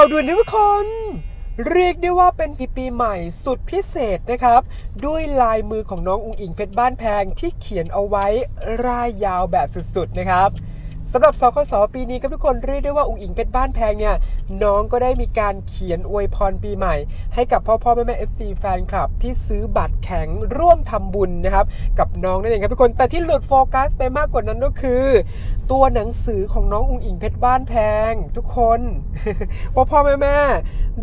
าวด่วนทุกคน เรียกได้ว่าเป็นสีปีใหม่สุดพิเศษนะครับ ด้วยลายมือของน้องอุงอิงเพชรบ้านแพงที่เขียนเอาไว้ร่ายยาวแบบสุดๆนะครับ สำหรับสคสปีนี้ครับทุกคนเรียกได้ว่าอุงอิงเพชรบ้านแพงเนี่ยน้องก็ได้มีการเขียนอวยพรปีใหม่ ให้กับพ่อพ่อแม่แม่เอฟซีแฟนคลับ ที่ซื้อบัตรแข็งร่วมทำบุญนะครับ กับน้องนั่นเองครับทุกคนแต่ที่หลุดโฟกัสไปมากกว่านั้นก็คือ ตัวหนังสือของน้องอุงอิงเพชรบ้านแพง ทุกคนพ่อพ่อแม่แม่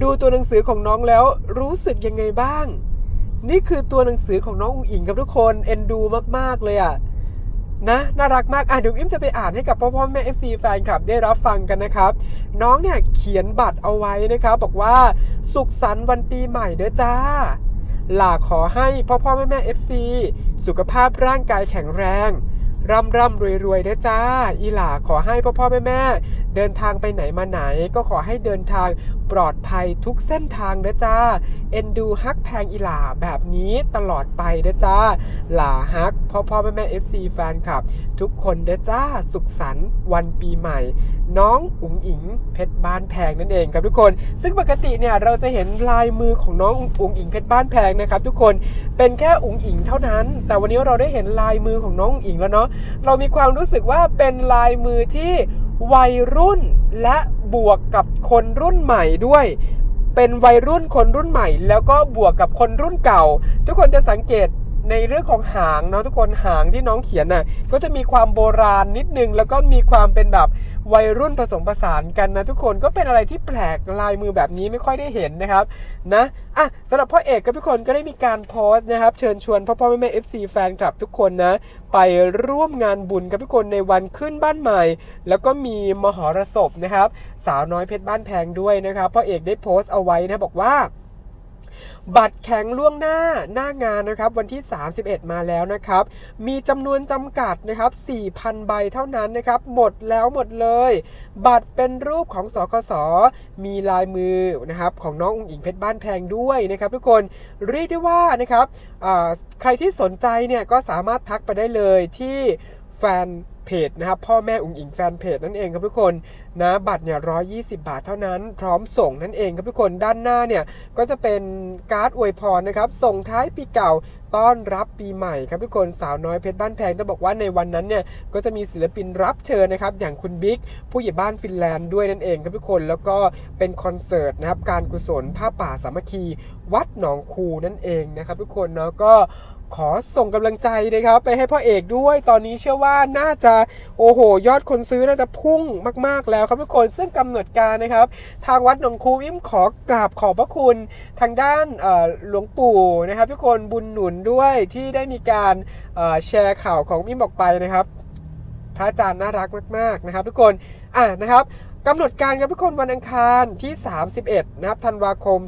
ดูตัวหนังสือของน้องแล้วรู้สึกยังไงบ้าง นี่คือตัวหนังสือของน้องอุงอิงครับทุกคนเอ็นดูมากๆเลยอะ นะน่ารักมากอะเดี๋ยวอิมจะไปอ่านให้กับพ่อพ่อแม่ FC แฟนคลับได้รับฟังกันนะครับ น้องเนี่ยเขียนบัตรเอาไว้นะครับ บอกว่าสุขสันต์วันปีใหม่เด้อจ้าหลาขอให้พ่อพ่อแม่แม่ FC สุขภาพร่างกายแข็งแรง ร่ำร่ำรวยรวยเด้อจ้า อีหลาขอให้พ่อพ่อแม่แม่เดินทางไปไหนมาไหน ก็ขอให้เดินทาง ปลอดภัยทุกเส้นทางเด้อจ้า เอ็นดูฮักแพงอีหล่าแบบนี้ตลอดไปเด้อจ้า หล่าฮักพ่อพ่อแม่แม่ FC แฟนคลับ ทุกคนเด้อจ้า สุขสันต์วันปีใหม่ น้องอุ๋งอิงเพชรบ้านแพงนั่นเองครับทุกคน ซึ่งปกติเนี่ยเราจะเห็นลายมือของน้องอุ๋งอิงเพชรบ้านแพงนะครับทุกคนเป็นแค่อุ๋งอิงเท่านั้น แต่วันนี้เราได้เห็นลายมือของน้องอุ๋งอิงแล้วเนาะเรามีความรู้สึกว่าเป็นลายมือที่วัยรุ่นและ บวกกับคนรุ่นใหม่ด้วย เป็นวัยรุ่นคนรุ่นใหม่ แล้วก็บวกกับคนรุ่นเก่า ทุกคนจะสังเกต ในเรื่องของหางเนาะทุกคนหางที่น้องเขียนน่ะก็จะมีความโบราณนิดนึง แล้วก็มีความเป็นแบบวัยรุ่นผสมผสานกันนะทุกคนก็เป็นอะไรที่แปลกลายมือแบบนี้ไม่ค่อยได้เห็นนะครับนะอะสำหรับพ่อเอกกับทุกคนก็ได้มีการโพสต์นะครับ เชิญชวนพ่อพ่อแม่แม่เอฟซีแฟนคลับทุกคนนะไปร่วมงานบุญกับทุกคนในวันขึ้นบ้านใหม่ แล้วก็มีมหรสพนะครับ สาวน้อยเพชรบ้านแพงด้วยนะครับพ่อเอกได้โพสต์เอาไว้นะบอกว่า บัตรแข็งล่วงหน้าหน้างานนะครับวันที่ 31 มาแล้วนะครับ มีจำนวนจำกัดนะครับ 4,000 ใบเท่านั้นนะครับ หมดแล้วหมดเลย บัตรเป็นรูปของสคสมีลายมือนะครับของน้องอุ๋งอิงเพชรบ้านแพงด้วยนะครับ ทุกคนเรียกได้ว่านะครับใครที่สนใจเนี่ยก็สามารถทักไปได้เลยที่แฟน เพจนะครับพ่อแม่อุ๋งอิงแฟนเพจนั่นเองครับทุกคนนะบัตรเนี่ย120บาทเท่านั้น พร้อมส่งนั่นเองครับทุกคนด้านหน้าเนี่ยก็จะเป็นการ์ดอวยพรนะครับส่งท้ายปีเก่าต้อนรับปีใหม่ครับทุกคนสาวน้อยเพชรบ้านแพงต้องบอกว่าในวันนั้นเนี่ยก็จะมีศิลปินรับเชิญนะครับอย่างคุณบิ๊กผู้ใหญ่บ้านฟินแลนด์ด้วยนั่นเองครับทุกคนแล้วก็เป็นคอนเสิร์ตนะครับการกุศลผ้าป่าสามัคคี วัดหนองคูนั่นเองนะครับทุกคนเนาะก็ ขอส่งกำลังใจนะครับ ไปให้พ่อเอกด้วย ตอนนี้เชื่อว่าน่าจะโอ้โห ยอดคนซื้อน่าจะพุ่งมาก ๆ แล้วครับทุกคนซึ่งกำหนดการนะครับ ทางวัดหนองคูอิมขอกราบขอบพระคุณทางด้านหลวงปู่นะครับทุกคนบุญหนุนด้วยที่ได้มีการแชร์ข่าวของอิมออกไปนะครับพระอาจารย์น่ารักมาก ๆ นะครับ ทุกคน อะนะครับ กำหนดการครับทุกคนวันอังคารที่ 31 นะครับธันวาคม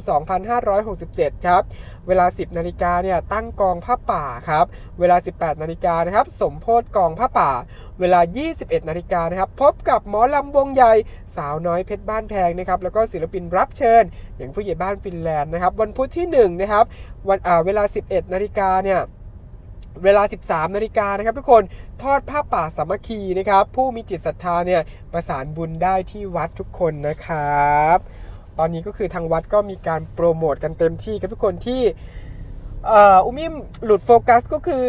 2567 ครับ เวลา 10 นาฬิกาเนี่ยตั้งกองผ้าป่าครับ เวลา 18 นาฬิกานะครับ สมโพธกองผ้าป่า เวลา 21 นาฬิกานะครับ พบกับหมอลำวงใหญ่สาวน้อยเพชรบ้านแพงนะครับ แล้วก็ศิลปินรับเชิญ อย่างผู้ใหญ่บ้านฟินแลนด์นะครับ วันพุธที่ 1 นะครับ วันอ่าเวลา 11 นาฬิกาเนี่ย เวลา 13 นาฬิกานะครับทุกคนทอดผ้าป่าสามัคคีนะครับ ผู้มีจิตศรัทธาเนี่ยประสานบุญได้ที่วัดทุกคนนะครับ ตอนนี้ก็คือทางวัดก็มีการโปรโมทกันเต็มที่ครับทุกคนที่อุ้มิมหลุดโฟกัสก็คือ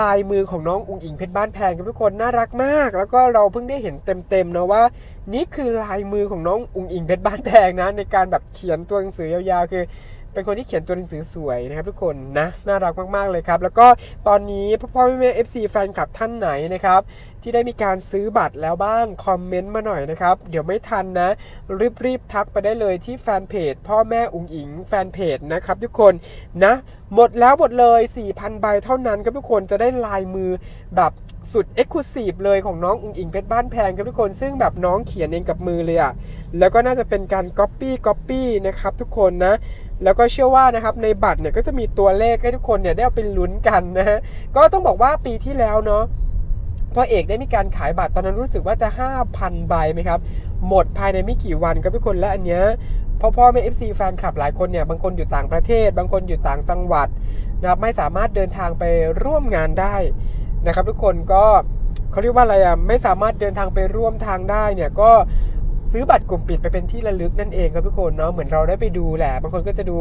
ลายมือของน้องอุงอิงเพชรบ้านแพงครับทุกคนน่ารักมาก แล้วก็เราเพิ่งได้เห็นเต็มๆนะว่า นี่คือลายมือของน้องอุงอิงเพชรบ้านแพงนะในการแบบเขียนตัวหนังสือยาวๆคือ เป็นคนที่เขียนตัวหนังสือสวยนะครับทุกคนนะน่ารักมากๆเลยครับ แล้วก็ตอนนี้พ่อพ่อแม่แม่เอฟซีแฟนคลับท่านไหนนะครับที่ได้มีการซื้อบัตรแล้วบ้าง คอมเมนต์มาหน่อยนะครับ เดี๋ยวไม่ทันนะ รีบๆทักไปได้เลยที่แฟนเพจ พ่อแม่อุ๋งอิงแฟนเพจนะครับทุกคนนะ หมดแล้วหมดเลย 4,000 ใบเท่านั้นครับทุกคนจะได้ลายมือแบบสุดเอ็กซ์คลูซีฟเลยของน้องอุ๋งอิงเพชรบ้านแพงครับทุกคนซึ่งแบบน้องเขียนเองกับมือเลยอะแล้วก็น่าจะเป็นการก๊อปปี้ก๊อปปี้นะครับทุกคนนะ แล้วก็เชื่อว่านะครับในบัตรเนี่ยก็จะมีตัวเลขให้ทุกคนเนี่ยได้เอาไปลุ้นกันนะฮะก็ต้องบอกว่าปีที่แล้วเนาะพ่อเอกได้มีการขายบัตรตอนนั้นรู้สึกว่าจะ 5,000 ใบไหมครับ หมดภายในไม่กี่วันครับทุกคนและอันเนี้ยพ่อพ่อแม่ FC แฟนคลับหลายคนเนี่ยบางคนอยู่ต่างประเทศ บางคนอยู่ต่างจังหวัดนะครับไม่สามารถเดินทางไปร่วมงานได้นะครับ ทุกคนก็เขาเรียกว่าอะไรอะไม่สามารถเดินทางไปร่วมทางได้เนี่ยก็ ซื้อบัตรกลุ่มปิดไปเป็นที่ระลึกนั่นเองครับทุกคนเนาะเหมือนเราได้ไปดูแหละ บางคนก็จะดู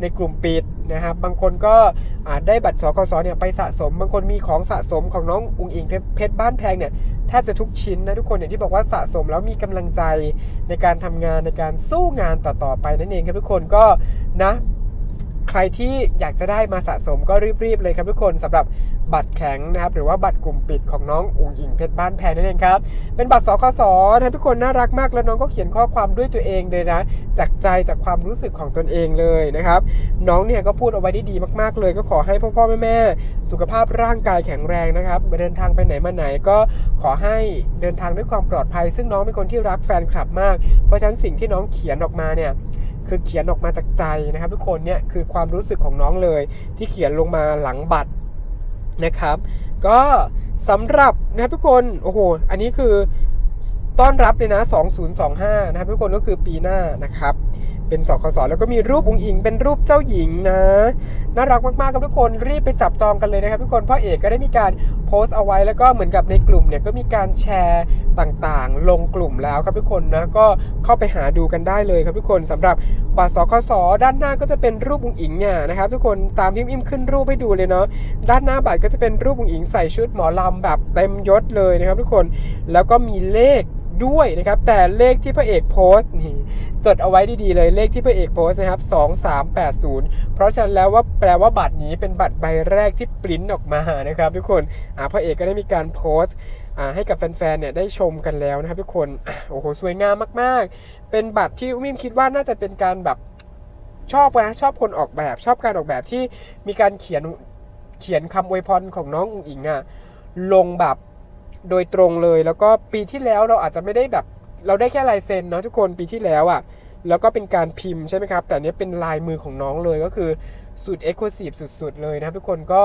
ในกลุ่มปิดนะครับบางคนก็อ่าได้บัตรสคสเนี่ยไปสะสม บางคนมีของสะสมของน้องอุงอิงเพชรเพชรบ้านแพงเนี่ยแทบจะทุกชิ้นนะทุกคนอย่างที่บอกว่าสะสมแล้วมีกำลังใจในการทำงานในการสู้งานต่อๆไปนั่นเองครับทุกคนก็นะ ใครที่อยากจะได้มาสะสมก็รีบๆเลยครับทุกคนสำหรับบัตรแข็งนะครับหรือว่าบัตรกลุ่มปิดของน้องอุ๋งอิงเพชรบ้านแพงนั่นเองครับเป็นบัตรสคสนะทุกคนน่ารักมากแล้วน้องก็เขียนข้อความด้วยตัวเองเลยนะจากใจจากความรู้สึกของตนเองเลยนะครับน้องเนี่ยก็พูดเอาไว้ได้ดีมากๆ เลยก็ขอให้พ่อพ่อแม่แม่ๆสุขภาพร่างกายแข็งแรงนะครับเดินทางไปไหนมาไหนก็ขอให้เดินทางด้วยความปลอดภัย ซึ่งน้องเป็นคนที่รักแฟนคลับมาก เพราะฉะนั้นสิ่งที่น้องเขียนออกมาเนี่ย คือเขียนออกมาจากใจนะครับ ทุกคนเนี่ยคือความรู้สึกของน้องเลยที่เขียนลงมาหลังบัตรนะครับ ก็สำหรับนะครับทุกคนโอ้โหอันนี้คือต้อนรับเลยนะ 2025 นะครับทุกคนก็คือปีหน้านะครับ เป็นสคสแล้วก็มีรูปองค์อิง เป็นรูปเจ้าหญิงนะ น่ารักมากๆครับทุกคนรีบไปจับจองกันเลยนะครับ ทุกคนพ่อเอกก็ได้มีการโพสต์เอาไว้แล้วก็เหมือนกับในกลุ่มเนี่ยก็มีการแชร์ต่างๆ ลงกลุ่มแล้วครับทุกคนนะก็เข้าไปหาดูกันได้เลยครับทุกคนสำหรับบัตรสคสด้านหน้าก็จะเป็นรูปองค์อิงเนี่ยนะครับ ทุกคนตามที่อิมขึ้นรูปให้ดูเลยเนาะด้านหน้าบัตรก็จะเป็นรูปองค์อิงใส่ชุดหมอลำแบบเต็มยศเลยนะครับ ทุกคนแล้วก็มีเลข ด้วยนะครับ แต่เลขที่พระเอกโพสต์นี่จดเอาไว้ดีๆเลยเลขที่พระเอกโพสต์นะครับ 2380 เพราะฉะนั้นแล้วว่าแปลว่าบัตรนี้เป็นบัตรใบแรกที่ปริ้นออกมานะครับ ทุกคนอ่าพระเอกก็ได้มีการโพสต์ให้กับแฟนๆ เนี่ยได้ชมกันแล้วนะครับทุกคน โอ้โห สวยงามมากๆ เป็นบัตรที่อุ้มอิมคิดว่าน่าจะเป็นการแบบชอบนะชอบคนออกแบบ ชอบการออกแบบที่มีการเขียนเขียนคำอวยพรของน้องอุ๋งอิงอะลงแบบ โดยตรงเลย แล้วก็ปีที่แล้วเราอาจจะไม่ได้แบบ เราได้แค่ลายเซ็นเนาะทุกคนปีที่แล้วอะ่ะแล้วก็เป็นการพิมพ์ใช่ไหมครับ แต่นเนี้ยเป็นลายมือของน้องเลยก็คือสุดเอ็กซ์คลูซีฟสุด ๆ เลยนะครับทุกคนก็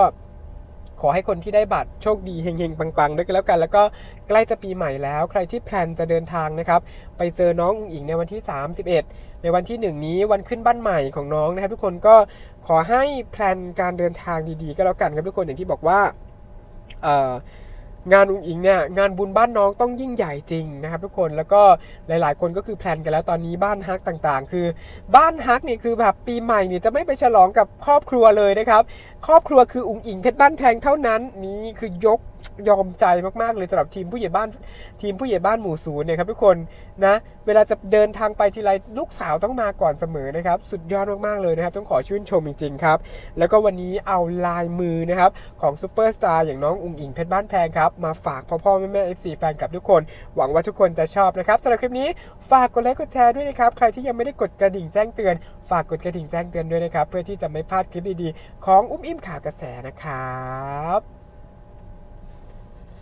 ขอให้คนที่ได้บัตรโชคดีเฮงๆ ปังๆ ด้วยกันแล้วกัน แล้วก็ใกล้จะปีใหม่แล้ว ใครที่แพลนจะเดินทางนะครับ ไปเจอน้องอุ๋งอิงในวันที่ 31 ในวันที่ 1 นี้วันขึ้นบ้านใหม่ของน้องนะครับทุกคนก็ขอให้แพลนการเดินทางดีๆ ก็แล้วกันครับทุกคนอย่างที่บอกว่าเอ่อ งานอุ้งอิงเนี่ยงานบุญบ้านน้องต้องยิ่งใหญ่จริงนะครับ ทุกคนแล้วก็หลาย ๆ คนก็คือแพลนกันแล้วตอนนี้บ้านฮักต่างๆ คือบ้านฮักนี่คือแบบปีใหม่เนี่ยจะไม่ไปฉลองกับครอบครัวเลยนะครับครอบครัวคืออุ๋งอิงเพชรบ้านแพงเท่านั้น นี่คือยกยอมใจมากๆเลยสำหรับทีมผู้ใหญ่บ้านทีมผู้ใหญ่บ้านหมู่ศูนย์เนี่ยครับทุกคนนะเวลาจะเดินทางไปทีไรลูกสาวต้องมาก่อนเสมอนะครับ สุดยอดมากๆเลยนะครับ ต้องขอชื่นชมจริงๆครับ แล้วก็วันนี้เอาลายมือนะครับของซูเปอร์สตาร์อย่างน้องอุ๋งอิงเพชรบ้านแพงครับ มาฝากพ่อพ่อแม่แม่เอฟซีแฟนกับทุกคน หวังว่าทุกคนจะชอบนะครับสำหรับคลิปนี้ฝากกดไลค์กดแชร์ด้วยนะครับใครที่ยังไม่ได้กดกระดิ่งแจ้งเตือน ฝากกดกระดิ่งแจ้งเตือนด้วยนะครับเพื่อที่จะไม่พลาดคลิปดีๆของอุ้มอิ่มข่าวกระแสนะครับ